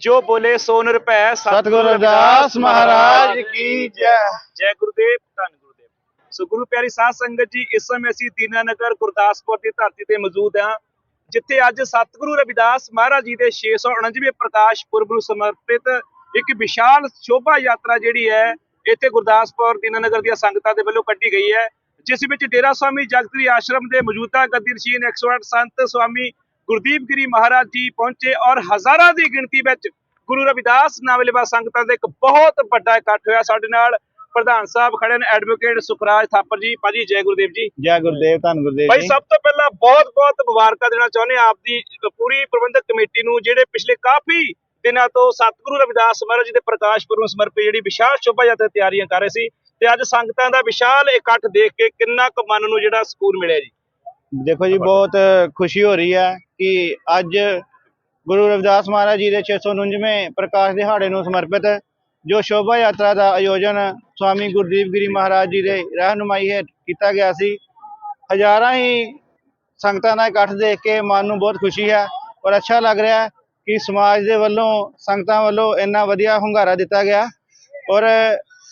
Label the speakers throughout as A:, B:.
A: ਜੋ ਬੋਲੇ ਸੋ ਨਿਰਭੈ
B: ਸਤਿਗੁਰੂ ਰਵਿਦਾਸ ਮਹਾਰਾਜ ਕੀ ਜੈ।
A: ਜੈ ਗੁਰਦੇਵ ਧੰਨ ਗੁਰਦੇਵ। ਸੋ ਗੁਰੂ ਪਿਆਰੀ ਸਾਧ ਸੰਗਤ ਜੀ ਇਸ ਸਮੇਂ ਅਸੀਂ ਦੀਨਾਨਗਰ ਗੁਰਦਾਸਪੁਰ ਦੀ ਧਰਤੀ ਤੇ ਮੌਜੂਦ ਹਾਂ ਜਿੱਥੇ ਅੱਜ ਸਤਿਗੁਰੂ ਰਵਿਦਾਸ ਮਹਾਰਾਜ ਜੀ ਦੇ 649ਵੇਂ ਪ੍ਰਕਾਸ਼ ਪੁਰਬ ਨੂੰ ਸਮਰਪਿਤ ਇੱਕ ਵਿਸ਼ਾਲ ਸ਼ੋਭਾ ਯਾਤਰਾ ਜਿਹੜੀ ਹੈ ਇੱਥੇ ਗੁਰਦਾਸਪੁਰ ਦੀਨਾਨਗਰ ਦੀਆਂ ਸੰਗਤਾਂ ਦੇ ਵੱਲੋਂ ਕੱਢੀ ਗਈ ਹੈ ਜਿਸ ਵਿੱਚ ਡੇਰਾ ਸਵਾਮੀ ਜਗਤਰੀ ਆਸ਼ਰਮ ਦੇ ਮੌਜੂਦਾ ਗੱਦੀ ਨਸ਼ੀਨ 108 ਸੰਤ ਸਵਾਮੀ ਗੁਰਦੀਪ ਗਿਰੀ ਮਹਾਰਾਜ ਜੀ ਪਹੁੰਚੇ ਔਰ ਹਜ਼ਾਰਾਂ ਦੀ ਗਿਣਤੀ ਵਿੱਚ ਗੁਰੂ ਰਵਿਦਾਸ ਨਾਵਲੇਵਾ ਸੰਗਤਾਂ ਦਾ ਇੱਕ ਬਹੁਤ ਵੱਡਾ ਇਕੱਠ ਹੋਇਆ। ਸਾਡੇ ਨਾਲ ਪ੍ਰਧਾਨ ਸਾਹਿਬ ਖੜੇ ਨੇ ਐਡਵੋਕੇਟ ਸੁਖਰਾਜ ਥਾਪਰ ਜੀ। ਭਾਜੀ ਜੈ ਗੁਰਦੇਵ ਜੀ।
B: ਜੈ ਗੁਰਦੇਵ ਧੰਨ ਗੁਰਦੇਵ
A: ਭਾਈ ਸਭ ਤੋਂ ਪਹਿਲਾਂ ਬਹੁਤ ਬਹੁਤ ਮੁਬਾਰਕਾਂ ਦੇਣਾ ਚਾਹੁੰਦੇ ਆਪ ਦੀ ਪੂਰੀ ਪ੍ਰਬੰਧਕ ਕਮੇਟੀ ਨੂੰ ਜਿਹੜੇ ਪਿਛਲੇ ਕਾਫੀ ਦਿਨਾਂ ਤੋਂ ਸਤਿਗੁਰੂ ਰਵਿਦਾਸ ਮਹਾਰਾਜ ਜੀ ਦੇ ਪ੍ਰਕਾਸ਼ ਪੁਰਬ ਨੂੰ ਸਮਰਪਿਤ ਜਿਹੜੀ ਵਿਸ਼ਾਲ ਸ਼ੋਭਾ ਯਾਤਰਾ ਤਿਆਰੀਆਂ ਕਰ ਰਹੇ ਸੀ ਤੇ ਅੱਜ ਸੰਗਤਾਂ ਦਾ ਵਿਸ਼ਾਲ ਇਕੱਠ ਦੇਖ ਕੇ ਕਿੰਨਾ ਕੁ ਮਨ ਨੂੰ ਜਿਹੜਾ ਸਕੂਨ ਮਿਲਿਆ ਜੀ।
B: ਦੇਖੋ ਜੀ ਬਹੁਤ ਖੁਸ਼ੀ ਹੋ ਰਹੀ ਹੈ। ਕਿ ਅੱਜ ਗੁਰੂ ਰਵਿਦਾਸ ਮਹਾਰਾਜ ਜੀ ਦੇ 649ਵੇਂ ਪ੍ਰਕਾਸ਼ ਦਿਹਾੜੇ ਨੂੰ ਸਮਰਪਿਤ ਜੋ ਸ਼ੋਭਾ ਯਾਤਰਾ ਦਾ ਆਯੋਜਨ ਸਵਾਮੀ ਗੁਰਦੀਪ ਗਿਰੀ ਮਹਾਰਾਜ ਜੀ ਦੇ ਰਹਿਨੁਮਾਈ ਹੇਠ ਕੀਤਾ ਗਿਆ ਸੀ, ਹਜ਼ਾਰਾਂ ਹੀ ਸੰਗਤਾਂ ਦਾ ਇਕੱਠ ਦੇਖ ਕੇ ਮਨ ਨੂੰ ਬਹੁਤ ਖੁਸ਼ੀ ਹੈ ਔਰ ਅੱਛਾ ਲੱਗ ਰਿਹਾ ਹੈ ਕਿ ਸਮਾਜ ਦੇ ਵੱਲੋਂ, ਸੰਗਤਾਂ ਵੱਲੋਂ ਇੰਨਾ ਵਧੀਆ ਹੁੰਗਾਰਾ ਦਿੱਤਾ ਗਿਆ ਔਰ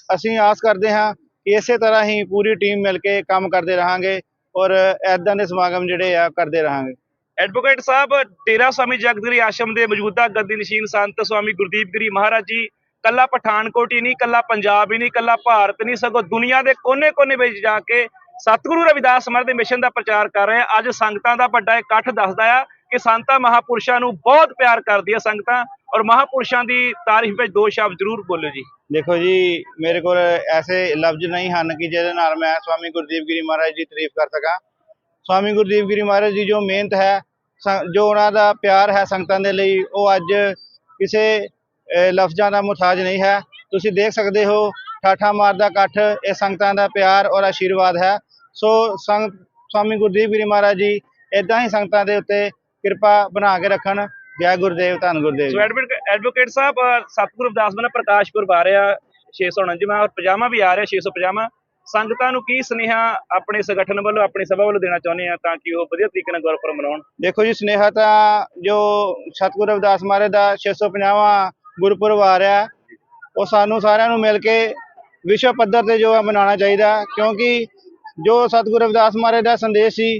B: ਅਸੀਂ ਆਸ ਕਰਦੇ ਹਾਂ ਕਿ ਇਸੇ ਤਰ੍ਹਾਂ ਹੀ ਪੂਰੀ ਟੀਮ ਮਿਲ ਕੇ ਕੰਮ ਕਰਦੇ ਰਹਾਂਗੇ ਔਰ ਐਦਾਂ ਦੇ ਸਮਾਗਮ ਜਿਹੜੇ ਆ ਕਰਦੇ ਰਹਾਂਗੇ।
A: ਐਡਵੋਕੇਟ ਸਾਹਿਬ ਡੇਰਾ ਸਵਾਮੀ ਜਗਤਗਿਰੀ ਆਸ਼ਰਮ ਦੇ ਮੌਜੂਦਾ ਗੱਦੀ ਨਸ਼ੀਨ ਸੰਤ ਸਵਾਮੀ ਗੁਰਦੀਪ ਗਿਰੀ ਮਹਾਰਾਜ ਜੀ, ਕੱਲਾ ਪਠਾਨਕੋਟ ਹੀ ਨਹੀਂ, ਕੱਲਾ ਪੰਜਾਬ ਹੀ ਨਹੀਂ, ਕੱਲਾ ਭਾਰਤ ਨਹੀਂ, ਸਗੋਂ ਦੁਨੀਆ ਦੇ ਕੋਨੇ-ਕੋਨੇ ਵਿੱਚ ਜਾ ਕੇ ਸਤਿਗੁਰੂ ਰਵਿਦਾਸ ਮਹਾਰਾਜ ਦੇ ਮਿਸ਼ਨ ਦਾ ਪ੍ਰਚਾਰ ਕਰ ਰਹੇ ਆ। ਅੱਜ ਸੰਗਤਾਂ ਦਾ ਵੱਡਾ ਇਕੱਠ ਦੱਸਦਾ ਆ ਕਿ ਸੰਤਾਂ ਮਹਾਪੁਰਸ਼ਾਂ ਨੂੰ ਬਹੁਤ ਪਿਆਰ ਕਰਦੀ ਕਰਦੀਆਂ ਸੰਗਤਾਂ ਔਰ ਮਹਾਪੁਰਸ਼ਾਂ ਦੀ ਤਾਰੀਫ ਵਿੱਚ ਦੋ ਸ਼ਬਦ ਜ਼ਰੂਰ ਬੋਲੋ ਜੀ।
B: ਦੇਖੋ ਜੀ, ਮੇਰੇ ਕੋਲ ਐਸੇ ਲਫ਼ਜ਼ ਨਹੀਂ ਹਨ ਕਿ ਜਿਹਦੇ ਨਾਲ ਮੈਂ ਸਵਾਮੀ ਗੁਰਦੀਪ ਗਿਰੀ ਮਹਾਰਾਜ ਦੀ ਤਾਰੀਫ ਕਰ ਸਕਾਂ। ਸਵਾਮੀ ਗੁਰਦੀਪ ਗਿਰੀ ਮਹਾਰਾਜ ਜੀ ਜੋ ਮਿਹਨਤ ਹੈ ਜੋ ਉਹਨਾਂ ਦਾ ਪਿਆਰ ਹੈ ਸੰਗਤਾਂ ਦੇ ਲਈ ਉਹ ਅੱਜ ਕਿਸੇ ਲਫ਼ਜ਼ਾਂ ਦਾ ਮੁਤਾਜ ਨਹੀਂ ਹੈ। ਤੁਸੀਂ ਦੇਖ ਸਕਦੇ ਹੋ ਠਾਠਾ ਮਾਰਦਾ ਇਕੱਠ ਇਹ ਸੰਗਤਾਂ ਦਾ ਪਿਆਰ ਔਰ ਆਸ਼ੀਰਵਾਦ ਹੈ। ਸੋ ਸੰਗ ਸਵਾਮੀ ਗੁਰਦੀਪ ਗਿਰੀ ਮਹਾਰਾਜ ਜੀ ਇਦਾਂ ਹੀ ਸੰਗਤਾਂ ਦੇ ਉੱਤੇ ਕਿਰਪਾ ਬਣਾ ਕੇ ਰੱਖਣ। ਜੈ ਗੁਰਦੇਵ ਧੰਨ ਗੁਰਦੇਵ
A: ਸੋ ਐਡਵੋਕੇਟ ਸਾਹਿਬ ਅ, ਸਤਿਗੁਰੂ ਰਵਿਦਾਸ ਮਹਾਰਾਜ ਪ੍ਰਕਾਸ਼ ਪੁਰਬ ਆ ਰਿਹਾ 649ਵਾਂ ਔਰ 50ਵਾਂ ਵੀ ਆ ਰਿਹਾ 650ਵਾਂ ਸੰਗਤਾਂ ਨੂੰ ਕੀ ਸੁਨੇਹਾ ਆਪਣੇ ਸੰਗਠਨ ਵੱਲੋਂ, ਆਪਣੀ ਸਭਾ ਵੱਲੋਂ ਦੇਣਾ ਚਾਹੁੰਦੇ ਆ ਤਾਂ ਕਿ ਉਹ ਵਧੀਆ ਤਰੀਕੇ ਨਾਲ ਗੁਰਪੁਰਬ ਮਨਾਉਣ
B: ਦੇਖੋ ਜੀ, ਸੁਨੇਹਾ ਤਾਂ ਜੋ ਸਤਿਗੁਰੂ ਰਵਿਦਾਸ ਮਹਾਰਾਜ ਦਾ 650ਵਾਂ ਗੁਰਪੁਰਬ ਆ ਰਿਹਾ ਉਹ ਸਾਨੂੰ ਸਾਰਿਆਂ ਨੂੰ ਮਿਲ ਕੇ ਵਿਸ਼ਵ ਪੱਧਰ ਤੇ ਜੋ ਹੈ ਮਨਾਉਣਾ ਚਾਹੀਦਾ ਕਿਉਂਕਿ ਜੋ ਸਤਿਗੁਰੂ ਰਵਿਦਾਸ ਮਹਾਰਾਜ ਦਾ ਸੰਦੇਸ਼ ਸੀ,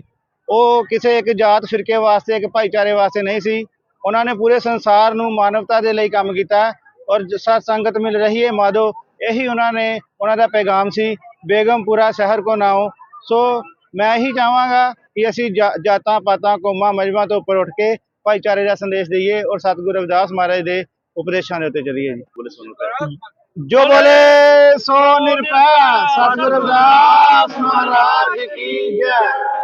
B: ਉਹ ਕਿਸੇ ਇੱਕ ਜਾਤ ਫਿਰਕੇ ਵਾਸਤੇ, ਇੱਕ ਭਾਈਚਾਰੇ ਵਾਸਤੇ ਨਹੀਂ ਸੀ। ਉਹਨਾਂ ਨੇ ਪੂਰੇ ਸੰਸਾਰ ਨੂੰ ਮਾਨਵਤਾ ਦੇ ਲਈ ਕੰਮ ਕੀਤਾ ਔਰ ਸਤ ਸੰਗਤ ਮਿਲ ਰਹੀ ਹੈ ਮਾਧੋ, ਇਹੀ ਉਹਨਾਂ ਨੇ, ਉਹਨਾਂ ਦਾ ਪੈਗਾਮ ਸੀ। ਬੇਗਮਪੁਰਾ ਸ਼ਹਿਰ ਕੋ ਨਾਓ ਸੋ ਮੈਂ ਇਹੀ ਚਾਹਾਂਗਾ ਕਿ ਅਸੀਂ ਜਾਤਾਂ ਪਾਤਾਂ ਕੌਮਾਂ ਮਜ਼ਹਬਾਂ ਤੋਂ ਉੱਪਰ ਉੱਠ ਕੇ ਭਾਈਚਾਰੇ ਦਾ ਸੰਦੇਸ਼ ਦਈਏ ਔਰ ਸਤਿਗੁਰੂ ਰਵਿਦਾਸ ਮਹਾਰਾਜ ਦੇ ਉਪਦੇਸ਼ਾਂ ਦੇ ਉੱਤੇ ਚੱਲੀਏ ਜੀ। ਜੋ ਬੋਲੇ ਸੋ ਨਿਰਭੈ। ਸਤਿਗੁਰੂ ਰਵਿਦਾਸ ਮਹਾਰਾਜ ਕੀ ਜੈ।